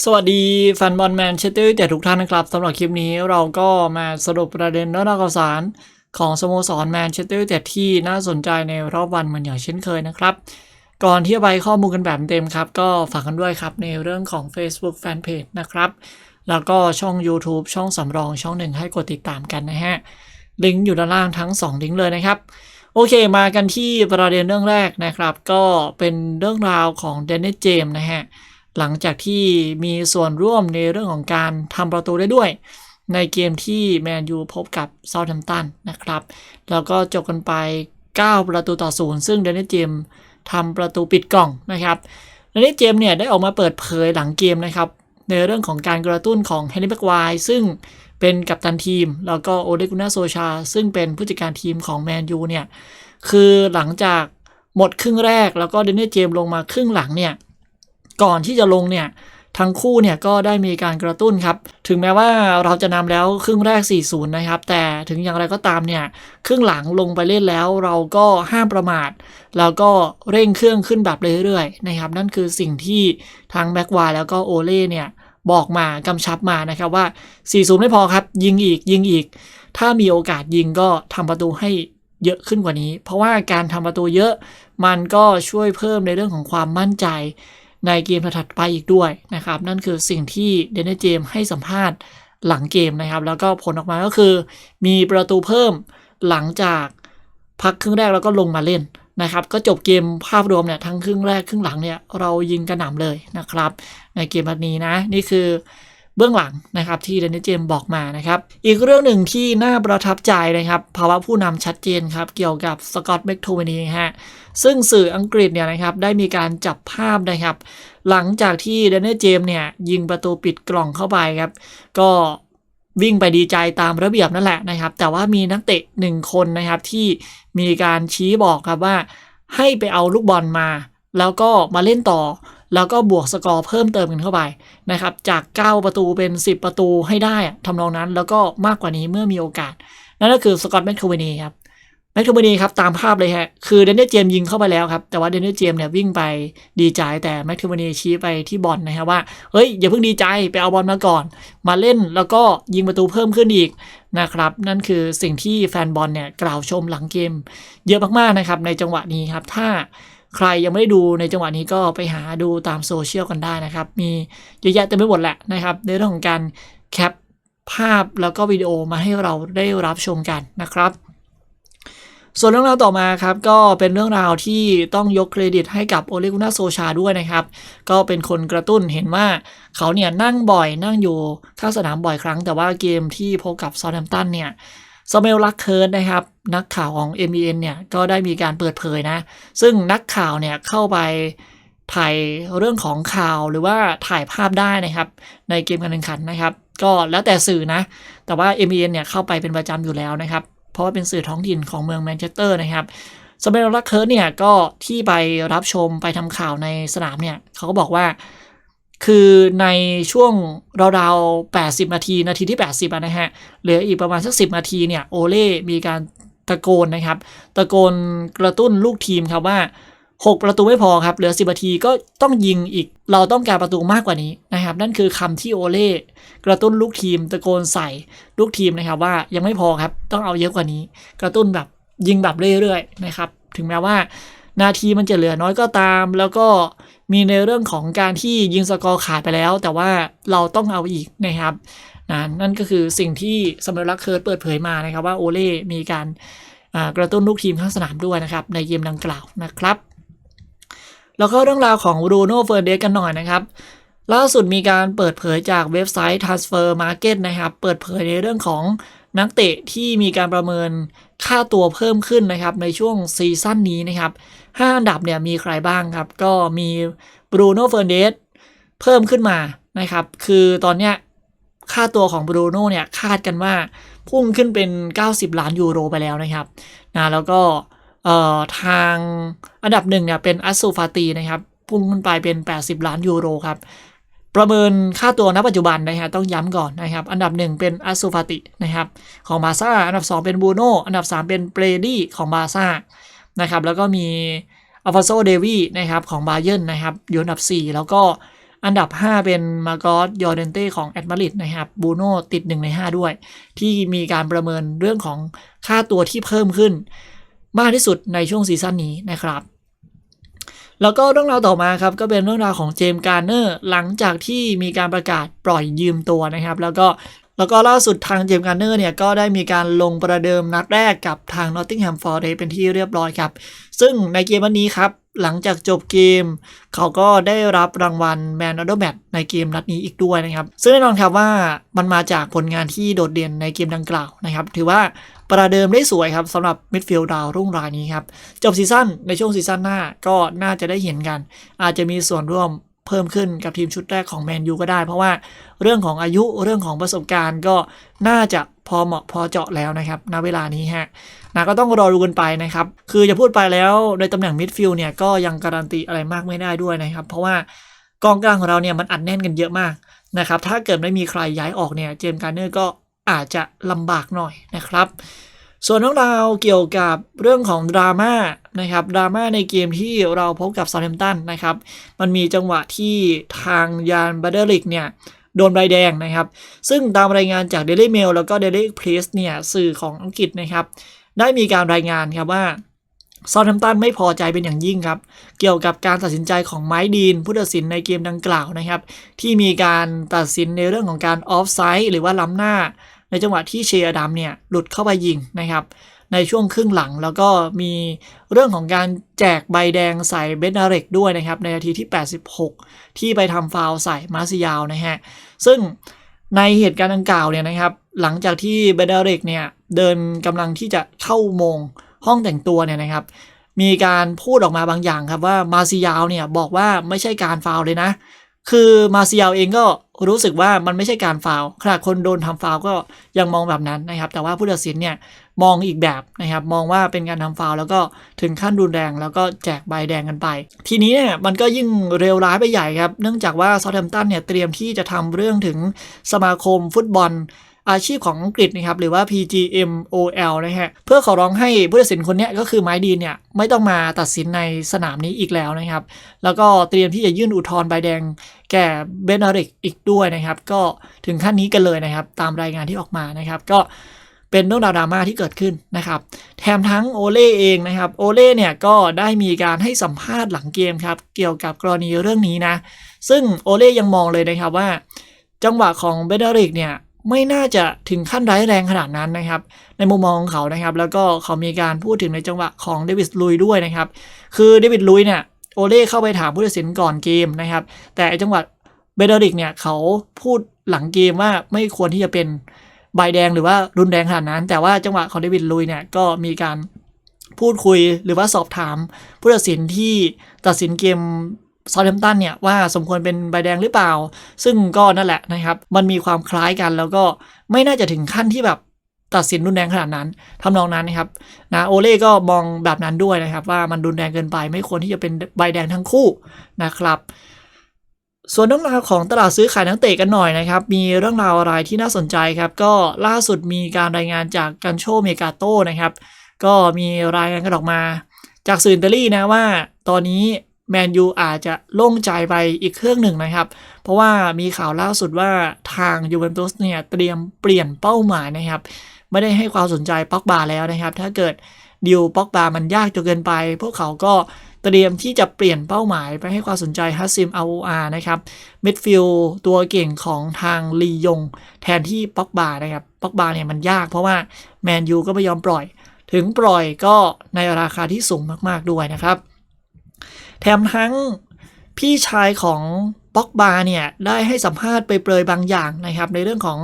สวัสดีแฟนบอลแมนเชสเตอร์แต่ทุกท่านนะครับสำหรับคลิปนี้เราก็มาสรุปประเด็นและข่าวสารของสโมสรแมนเชสเตอร์แต่ที่น่าสนใจในรอบวันเหมือนอย่างเช่นเคยนะครับ ก่อนที่จะไปข้อมูลกันแบบเต็มครับ ก็ฝากกันด้วยครับในเรื่องของ Facebook Fanpage นะครับ แล้วก็ช่อง YouTube ช่องสำรองช่องหนึ่งให้กดติดตามกันนะฮะลิงก์อยู่ด้านล่างทั้ง 2 ลิงก์เลยนะครับโอเค มากันที่ประเด็นเรื่องแรกนะครับ ก็เป็นเรื่องราวของเดนนิสเจมนะฮะ หลังจากที่มีส่วนร่วมในเรื่องของการทำประตูได้ด้วย ในเกมที่แมนยูพบกับเซาท์แฮมป์ตันนะครับ แล้วก็จบกันไป 9 ประตูต่อศูนย์ซึ่งเดนนิสเจมส์ทำประตูปิดกล่องนะครับเดนนิสเจมส์เนี่ยได้ออกมาเปิดเผยหลังเกมนะครับ ในเรื่องของการกระตุ้นของเฮนรี่แบ็กไวซึ่งเป็นกัปตันทีม แล้วก็โอเลกุน่าโซชา ซึ่งเป็นผู้จัดการทีมของแมนยูเนี่ยคือหลังจากหมดครึ่งแรกแล้วก็เดนนิสเจมส์ลงมาครึ่งหลังเนี่ย ก่อนที่จะลงเนี่ยทั้งคู่เนี่ยก็ได้มีการกระตุ้นครับ ถึงแม้ว่าเราจะนำแล้วครึ่งแรก 4-0 นะครับ แต่ถึงอย่างไรก็ตามเนี่ยครึ่งหลังลงไปเล่นแล้วเราก็ห้ามประมาท แล้วก็เร่งเครื่องขึ้นแบบเรื่อยๆนะครับ นั่นคือสิ่งที่ทางแบ็กวายแล้วก็โอเล่เนี่ยบอกมากำชับมานะครับว่า 4-0 ไม่พอครับ ยิงอีกยิงอีก ถ้ามีโอกาสยิงก็ทำประตูให้เยอะขึ้นกว่านี้ เพราะว่าการทำประตูเยอะ มันก็ช่วยเพิ่มในเรื่องของความมั่นใจ ในเกมถัดไปอีกด้วยนะครับ นั่นคือสิ่งที่เดนนิเจมให้สัมภาษณ์หลังเกมนะครับ แล้วก็ผลออกมาก็คือ มีประตูเพิ่มหลังจากพักครึ่งแรกแล้วก็ลงมาเล่นนะครับ ก็จบเกมภาพรวมเนี่ยทั้งครึ่งแรกครึ่งหลังเนี่ยเรายิงกระหน่ำเลยนะครับ ในเกมแบบนี้นะนี่คือ เบื้องหลังนะครับที่เดนนิสเจมส์บอกมานะครับ อีกเรื่องหนึ่งที่น่าประทับใจนะครับภาวะผู้นำชัดเจนครับเกี่ยวกับสกอตต์แม็กโทเวนีฮะซึ่งสื่ออังกฤษเนี่ยนะครับได้มีการจับภาพนะครับ หลังจากที่เดนเนเจมเนี่ยยิงประตูปิดกล่องเข้าไปครับก็วิ่งไปดีใจตามระเบียบนั่นแหละนะครับ แต่ว่ามีนักเตะหนึ่งคนนะครับที่มีการชี้บอกครับว่าให้ไปเอาลูกบอลมา แล้วก็มาเล่นต่อ แล้วก็บวกสกอร์เพิ่มเติมกันเข้าไปนะครับจาก 9 ประตูเป็น 10 ประตูให้ได้อะทำนองนั้น แล้วก็มากกว่านี้เมื่อมีโอกาส นั่นก็คือสกอตแมคโทเวนีครับแม็กโทมานีครับตามภาพเลยฮะคือเดนเนลเจมส์ยิงเข้าไปแล้วครับแต่ว่าเดนเนลเจมส์เนี่ยวิ่งไปดีใจแต่แม็กโทมานีชี้ไปที่บอลนะครับว่าเฮ้ยอย่าเพิ่งดีใจไปเอาบอลมาก่อน มาเล่นแล้วก็ยิงประตูเพิ่มขึ้นอีกนะครับนั่นคือสิ่งที่แฟนบอลเนี่ยกล่าวชมหลังเกม เยอะมากๆนะครับในจังหวะนี้ครับถ้า ใครยังไม่ได้ดูในจังหวะนี้ก็ไปหาดูตามโซเชียลกันได้นะครับ มีเยอะแยะเต็มไปหมดแหละนะครับ ในเรื่องของการแคปภาพแล้วก็วิดีโอมาให้เราได้รับชมกันนะครับ ส่วนเรื่องราวต่อมาครับ ก็เป็นเรื่องราวที่ต้องยกเครดิตให้กับโอเลกุน่าโซชาด้วยนะครับ ก็เป็นคนกระตุ้นเห็นว่าเขาเนี่ยนั่งบ่อยนั่งอยู่ข้างสนามบ่อยครั้ง แต่ว่าเกมที่พบกับซาร์แฮมตันเนี่ย สเมลลักเคิร์ดนะครับ นักข่าวของ m อ n เนี่ยก็ได้มีการเปิดเผยนะ ซึ่งนักข่าวเนี่ยเข้าไปถ่ายเรื่องของข่าวหรือว่าถ่ายภาพได้นะครับ ในเกมการแข่งขันนะครับ ก็แล้วแต่สื่อนะ แต่ว่า m อ n เนี่ยเข้าไปเป็นประจำอยู่แล้วนะครับ เพราะว่าเป็นสื่อท้องถิ่นของเมืองแมนเชสเตอร์นะครับสเปนลักเคิร์ดเนี่ยก็ที่ไปรับชมไปทำข่าวในสนามเนี่ยเขาก็บอกว่า คือในช่วงราวๆ80 นาที นาทีที่ 80นะฮะ เหลืออีกประมาณสัก 10 นาทีเนี่ย โอเล่มีการตะโกนนะครับ ตะโกนกระตุ้นลูกทีมครับว่า 6 ประตูไม่พอครับ เหลือ 10 นาทีก็ต้องยิงอีก เราต้องการประตูมากกว่านี้นะครับ นั่นคือคำที่โอเล่กระตุ้นลูกทีม ตะโกนใส่ลูกทีมนะครับว่ายังไม่พอครับ ต้องเอาเยอะกว่านี้ กระตุ้นแบบยิงแบบเรื่อยๆนะครับ ถึงแม้ว่านาทีมันจะเหลือน้อยก็ตาม แล้วก็ มีในเรื่องของการที่ยิงสกอร์ขาดไปแล้ว แต่ว่าเราต้องเอาอีกนะครับนะนั่นก็คือสิ่งที่สมรักเคิร์ดเปิดเผยมานะครับว่าโอเล่มีการกระตุ้นลูกทีมข้างสนามด้วยนะครับในเกมดังกล่าวนะครับ แล้วก็เรื่องราวของรูโน่เฟอร์เดสกันหน่อยนะครับ ล่าสุดมีการเปิดเผยจากเว็บไซต์ Transfer Market นะครับ เปิดเผยในเรื่องของ นักเตะที่มีการประเมินค่าตัวเพิ่มขึ้นนะครับในช่วงซีซั่นนี้นะครับ5อันดับเนี่ยมีใครบ้างครับ ก็มีบรูโน่เฟอร์เดสเพิ่มขึ้นมานะครับ คือตอนเนี้ยค่าตัวของบรูโน่เนี่ยคาดกันว่าพุ่งขึ้นเป็น 90 ล้านยูโรไปแล้วนะครับนะแล้วก็เอ่อทางอันดับหนึ่งเนี่ยเป็นอัสซูฟาตีนะครับ พุ่งขึ้นไปเป็น 80 ล้านยูโรครับ ประเมินค่าตัวณปัจจุบันนะฮะต้องย้ำก่อนนะครับ อันดับ 1 เป็นอัสซูฟาตินะครับของบาซ่า อันดับ 2 เป็นบูโน่อันดับ 3 เป็นเบรดี้ของบาซ่านะครับแล้วก็มีอัลฟาโซเดวีนะครับของบาเยนนะครับอยู่อันดับ 4 แล้วก็อันดับ 5 เป็นมาโกสยอร์เดนเต้ของแอตมาริดนะครับบูโน่ติด 1 ใน 5 ด้วย ที่มีการประเมินเรื่องของค่าตัวที่เพิ่มขึ้น มากที่สุดในช่วงซีซั่นนี้นะครับ แล้วก็เรื่องราวต่อมาครับก็เป็นเรื่องราวของเจมส์การ์เนอร์หลังจากที่มีการประกาศปล่อยยืมตัวนะครับ แล้วก็แล้วก็ล่าสุดทางเจมส์การ์เนอร์เนี่ยก็ได้มีการลงประเดิมนัดแรกกับทางนอตติงแฮมฟอร์เรสเป็นที่เรียบร้อยครับ ซึ่งในเกมวันนี้ครับ หลังจากจบเกม เขาก็ได้รับรางวัล Man of the Match ในเกมนัดนี้อีกด้วยนะครับ ซึ่งแน่นอนครับว่ามันมาจากผลงานที่โดดเด่นในเกมดังกล่าวนะครับ ถือว่าประเดิมได้สวยครับสำหรับมิดฟิลด์ดาวรุ่งรายนี้ครับ จบซีซั่นในช่วงซีซั่นหน้าก็น่าจะได้เห็นกัน อาจจะมีส่วนร่วม เพิ่มขึ้นกับทีมชุดแรกของแมนยูก็ได้ เพราะว่าเรื่องของอายุเรื่องของประสบการณ์ก็น่าจะพอเหมาะพอเจาะแล้วนะครับณเวลานี้ฮะนะก็ต้องรอดูกันไปนะครับ คือจะพูดไปแล้วในตำแหน่งมิดฟิลด์เนี่ยก็ยังการันตีอะไรมากไม่ได้ด้วยนะครับ เพราะว่ากองกลางของเราเนี่ยมันอัดแน่นกันเยอะมากนะครับ ถ้าเกิดไม่มีใครย้ายออกเนี่ยเจมส์การ์เนอร์ก็อาจจะลำบากหน่อยนะครับ ส่วนเรื่องราวเกี่ยวกับเรื่องของดราม่า นะครับดราม่าในเกมที่เราพบกับซา u t มตันนะครับ มันมีจังหวะที่ทางยานบัตเดอริกเนี่ยโดนใบแดงนะครับ ซึ่งตามรายงานจาก Daily Mail แล้วก็ Daily Press เนี่ยสื่อของอังกฤษนะครับ ได้มีการรายงานครับว่าซา u t มตันไม่พอใจเป็นอย่างยิ่งครับ เกี่ยวกับการตัดสินใจของไมค์ดีนผู้ตัดสินในเกมดังกล่าวนะครับ ที่มีการตัดสินในเรื่องของการออฟไซด์หรือว่าล้ำหน้า ในจังหวะที่เชียร์ดัมเนี่ยหลุดเข้าไปยิงนะครับ ในช่วงครึ่งหลัง แล้วก็มีเรื่องของการแจกใบแดงใส่เบนนาเรกด้วยนะครับ ในนาทีที่ 86 ที่ไปทำฟาวใส่มาซิยาวนะฮะ ซึ่งในเหตุการณ์ดังกล่าวเนี่ยนะครับ หลังจากที่เบนนาเรกเนี่ยเดินกำลังที่จะเข้าโมงห้องแต่งตัวเนี่ยนะครับ มีการพูดออกมาบางอย่างครับว่ามาซิยาวเนี่ยบอกว่าไม่ใช่การฟาวเลยนะ คือมาซียาวเองก็รู้สึกว่ามันไม่ใช่การฟาวล์ขณะคนโดนทำฟาวก็ยังมองแบบนั้นนะครับ แต่ว่าผู้ตัดสินเนี่ยมองอีกแบบนะครับ มองว่าเป็นการทำฟาวแล้วก็ถึงขั้นรุนแรง แล้วก็แจกใบแดงกันไป ทีนี้เนี่ยมันก็ยิ่งเร็วร้ายไปใหญ่ครับ เนื่องจากว่าซา u t แ a มตันเนี่ยเตรียมที่จะทำเรื่องถึงสมาคมฟุตบอล อาชีพของอังกฤษนะครับหรือว่า PGMOL นะฮะเพื่อขอร้องให้ผู้ตัดสินคนนี้ก็คือไมค์ดีเนี่ยไม่ต้องมาตัดสินในสนามนี้อีกแล้วนะครับ แล้วก็เตรียมที่จะยื่นอุทธรณ์ใบแดงแก่เบนนาริกอีกด้วยนะครับ ก็ถึงขั้นนี้กันเลยนะครับ ตามรายงานที่ออกมานะครับ ก็เป็นเรื่องราวดราม่าที่เกิดขึ้นนะครับ แถมทั้งโอเล่เองนะครับ โอเล่เนี่ยก็ได้มีการให้สัมภาษณ์หลังเกมครับ เกี่ยวกับกรณีเรื่องนี้นะ ซึ่งโอเล่ยังมองเลยนะครับว่า จังหวะของเบนนาริกเนี่ย ไม่น่าจะถึงขั้นร้ายแรงขนาดนั้นนะครับ ในมุมมองของเขานะครับ แล้วก็เขามีการพูดถึงในจังหวะของเดวิดลุยด้วยนะครับ คือเดวิดลุยเนี่ยโอเล่เข้าไปถามผู้ตัดสินก่อนเกมนะครับ แต่จังหวะเบเดริกเนี่ยเขาพูดหลังเกมว่าไม่ควรที่จะเป็นใบแดงหรือว่ารุนแรงขนาดนั้น แต่ว่าจังหวะของเดวิดลุยเนี่ยก็มีการพูดคุยหรือว่าสอบถามผู้ตัดสินที่ตัดสินเกม ซา u t แ a มตันเนี่ยว่าสมควรเป็นใบแดงหรือเปล่า ซึ่งก็นั่นแหละนะครับ มันมีความคล้ายกันแล้วก็ไม่น่าจะถึงขั้นที่แบบตัดสินรุนแรงขนาดนั้นทำนองนั้นนะครับนะโอเล่ก็มองแบบนั้นด้วยนะครับ ว่ามันรุนแรงเกินไปไม่ควรที่จะเป็นใบแดงทั้งคู่นะครับ ส่วนเรื่องราวของตลาดซื้อขายนักเตะกันหน่อยนะครับ มีเรื่องราวอะไรที่น่าสนใจครับ ก็ล่าสุดมีการรายงานจากกันโชเมกาโต้นะครับ ก็มีรายงานกันออกมา จากสื่ออิตาลีนะว่า ตอนนี้ แมนยูอาจจะโล่งใจไปอีกเครื่องหนึ่งนะครับ เพราะว่ามีข่าวล่าสุดว่าทางยูเวนตุสเนี่ยเตรียมเปลี่ยนเป้าหมายนะครับ ไม่ได้ให้ความสนใจป็อกบาแล้วนะครับ ถ้าเกิดดิวป็อกบามันยากจนเกินไป พวกเขาก็เตรียมที่จะเปลี่ยนเป้าหมายไปให้ความสนใจฮัสซิมอาอูอานะครับมิดฟิลตัวเก่งของทางลียง แทนที่ป็อกบานะครับป็อกบาเนี่ยมันยากเพราะว่าแมนยูก็ไม่ยอมปล่อย ถึงปล่อยก็ในราคาที่สูงมากๆด้วยนะครับ แถมทั้งพี่ชายของป็อกบาเนี่ยได้ให้สัมภาษณ์ไปเปรยบางอย่างนะครับ ในเรื่องของ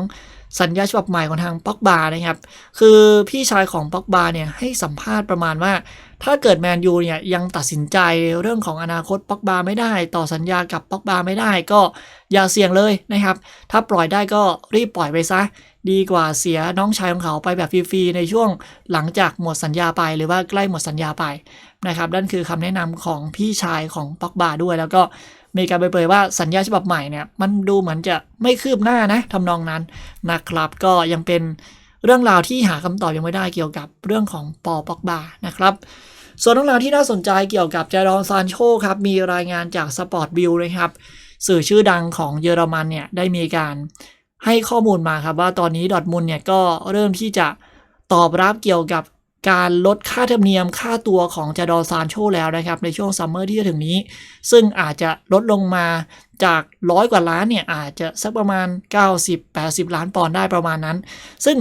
สัญญาฉบับใหม่ของทางป็อกบานะครับ คือพี่ชายของป็อกบาเนี่ยให้สัมภาษณ์ประมาณว่า ถ้าเกิดแมนยูเนี่ยยังตัดสินใจเรื่องของอนาคตป็อกบาไม่ได้ ต่อสัญญากับป็อกบาไม่ได้ก็อย่าเสี่ยงเลยนะครับ ถ้าปล่อยได้ก็รีบปล่อยไปซะ ดีกว่าเสียน้องชายของเขาไปแบบฟรีๆในช่วงหลังจากหมดสัญญาไปหรือว่าใกล้หมดสัญญาไปนะครับนั่นคือคำแนะนำของพี่ชายของป็อกบาด้วย แล้วก็มีการเผยๆว่าสัญญาฉบับใหม่เนี่ยมันดูเหมือนจะไม่คืบหน้านะทำนองนั้นนะครับก็ยังเป็นเรื่องราวที่หาคำตอบยังไม่ได้เกี่ยวกับเรื่องของปอป็อกบานะครับส่วนเรื่องราวที่น่าสนใจเกี่ยวกับเจรอนซานโชครับมีรายงานจากสปอร์ตวิวนะครับสื่อชื่อดังของเยอรมันเนี่ยได้มีการ ให้ข้อมูลมาครับว่าตอนนี้ดอทมุนเนี่ยก็เริ่มที่จะตอบรับเกี่ยวกับการลดค่าธรรมเนียมค่าตัวของจาดอซานโชแล้วนะครับ ในช่วงซัมเมอร์ที่จะถึงนี้ ซึ่งอาจจะลดลงมาจากร้อยกว่าล้านเนี่ย อาจจะสักประมาณ 90-80 ล้านปอนด์ได้ประมาณนั้น ซึ่ง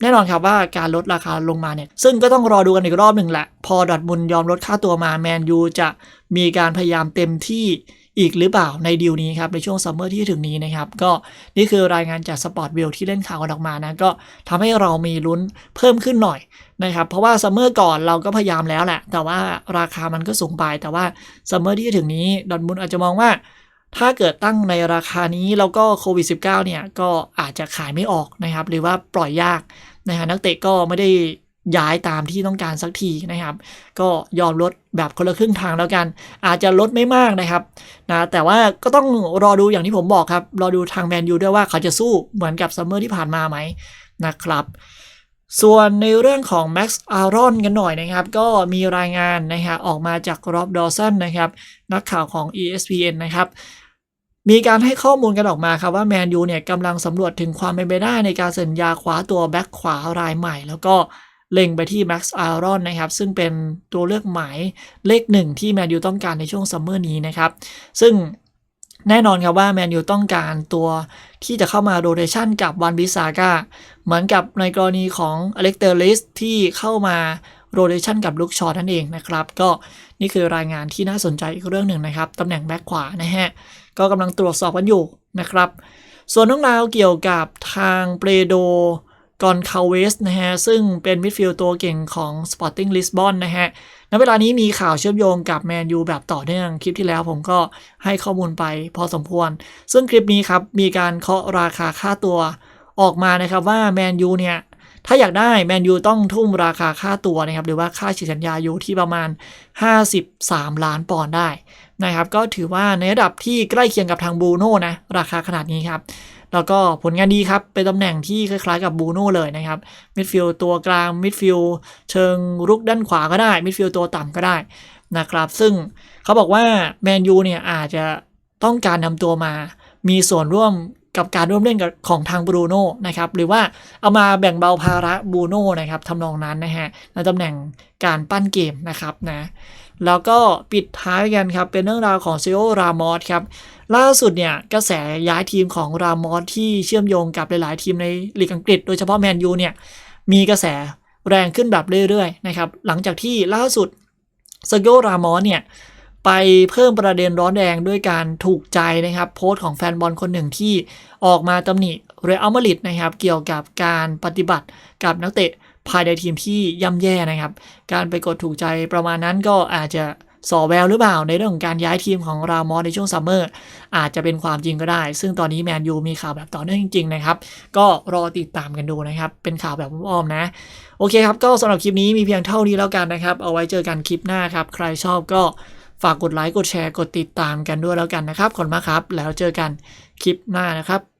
แน่นอนครับว่าการลดราคาลงมาเนี่ย ซึ่งก็ต้องรอดูกันอีกรอบหนึ่งแหละ พอดอทมุนยอมลดค่าตัวมาแมนยูจะมีการพยายามเต็มที่ อีกหรือเปล่าในดีลนี้ครับในช่วงซัมเมอร์ที่ถึงนี้นะครับก็นี่คือรายงานจากสปอร์ตวิวที่เล่นข่าวกันออกมานะก็ทำให้เรามีลุ้นเพิ่มขึ้นหน่อยนะครับเพราะว่าซัมเมอร์ก่อนเราก็พยายามแล้วแหละ แต่ว่าราคามันก็สูงไป แต่ว่าซัมเมอร์ที่ถึงนี้ดอร์ทมุนอาจจะมองว่าถ้าเกิดตั้งในราคานี้แล้วก็โควิด -19 เนี่ยก็อาจจะขายไม่ออกนะครับ หรือว่าปล่อยยากนะฮะนักเตะก็ไม่ได้ ย้ายตามที่ต้องการสักทีนะครับ ก็ยอมลดแบบคนละครึ่งทางแล้วกัน อาจจะลดไม่มากนะครับนะแต่ว่าก็ต้องรอดูอย่างที่ผมบอกครับ รอดูทางแมนยูด้วยว่าเขาจะสู้เหมือนกับซัมเมอร์ที่ผ่านมาไหมนะครับส่วนในเรื่องของแม็กซ์อารอนกันหน่อยนะครับ ก็มีรายงานนะฮะออกมาจากรอบดอสันนะครับ นักข่าวของ ESPN นะครับ มีการให้ข้อมูลกันออกมาครับว่าแมนยูเนี่ยกำลังสำรวจถึงความเป็นไปได้ในการสัญญาคว้าตัวแบ็คขวารายใหม่ แล้วก็ เล็งไปที่แม็กซ์อารอนนะครับ ซึ่งเป็นตัวเลือกหมายเลขหนึ่งที่แมนยูต้องการในช่วงซัมเมอร์นี้นะครับ ซึ่งแน่นอนครับว่าแมนยูต้องการตัวที่จะเข้ามาโรเ t ชันกับวันบิซาก้าเหมือนกับในกรณีของอเล็กเตอร์ลิสที่เข้ามาโรเ t ชันกับลูกชอนั่นเองนะครับ ก็นี่คือรายงานที่น่าสนใจอีกเรื่องหนึ่งนะครับตำแหน่งแบ็คขวานะฮะก็กำลังตรวจสอบกันอยู่นะครับ ส่วนน้องราวเกี่ยวกับทางเปรโด กอนคาเวสนะฮะ ซึ่งเป็นมิดฟิลด์ตัวเก่งของ Sporting Lisbon นะฮะณเวลานี้มีข่าวเชื่อมโยงกับแมนยูแบบต่อเนื่อง คลิปที่แล้วผมก็ให้ข้อมูลไปพอสมควร ซึ่งคลิปนี้ครับ มีการเคาะราคาค่าตัวออกมานะครับว่าแมนยูเนี่ย ถ้าอยากได้แมนยูต้องทุ่มราคาค่าตัวนะครับ หรือว่าค่าฉีดสัญญาอยู่ที่ประมาณ 53 ล้านปอนด์ได้นะครับ ก็ถือว่าในระดับที่ใกล้เคียงกับทางบูโน่นะราคาขนาดนี้ครับ แล้วก็ผลงานดีครับ เป็นตำแหน่งที่คล้ายๆกับบูโน่เลยนะครับ มิดฟิลด์ตัวกลาง มิดฟิลด์เชิงรุกด้านขวาก็ได้ มิดฟิลด์ตัวต่ำก็ได้นะครับ ซึ่งเขาบอกว่าแมนยูเนี่ยอาจจะต้องการนำตัวมา มีส่วนร่วมกับการร่วมเล่นกับของทางบรูโน่นะครับ หรือว่าเอามาแบ่งเบาภาระบรูโน่นะครับทำนองนั้นนะฮะในตำแหน่งการปั้นเกมนะครับนะ แล้วก็ปิดท้ายกันครับ เป็นเรื่องราวของเซโอรามอสครับ ล่าสุดเนี่ยกระแสย้ายทีมของรามอสที่เชื่อมโยงกับหลายๆ ทีมในลีกอังกฤษ โดยเฉพาะแมนยูเนี่ยมีกระแสแรงขึ้นแบบเรื่อยๆนะครับหลังจากที่ล่าสุดเซโกรามอสเนี่ยไปเพิ่มประเด็นร้อนแรงด้วยการถูกใจนะครับ โพสต์ของแฟนบอลคนหนึ่งที่ออกมาตำหนิเรอัลมาดริดนะครับ เกี่ยวกับการปฏิบัติกับนักเตะ ภายในทีมที่ย่ำแย่นะครับ การไปกดถูกใจประมาณนั้นก็อาจจะสอแววหรือเปล่าในเรื่องของการย้ายทีมของรามอสในช่วงซัมเมอร์อาจจะเป็นความจริงก็ได้ ซึ่งตอนนี้แมนยูมีข่าวแบบต่อเนื่องจริงๆนะครับ ก็รอติดตามกันดูนะครับ เป็นข่าวแบบอ้อมๆนะ โอเคครับ ก็สำหรับคลิปนี้มีเพียงเท่านี้แล้วกันนะครับ เอาไว้เจอกันคลิปหน้าครับ ใครชอบก็ฝากกดไลค์กดแชร์กดติดตามกันด้วยแล้วกันนะครับขอบคุณมากครับ แล้วเจอกันคลิปหน้านะครับ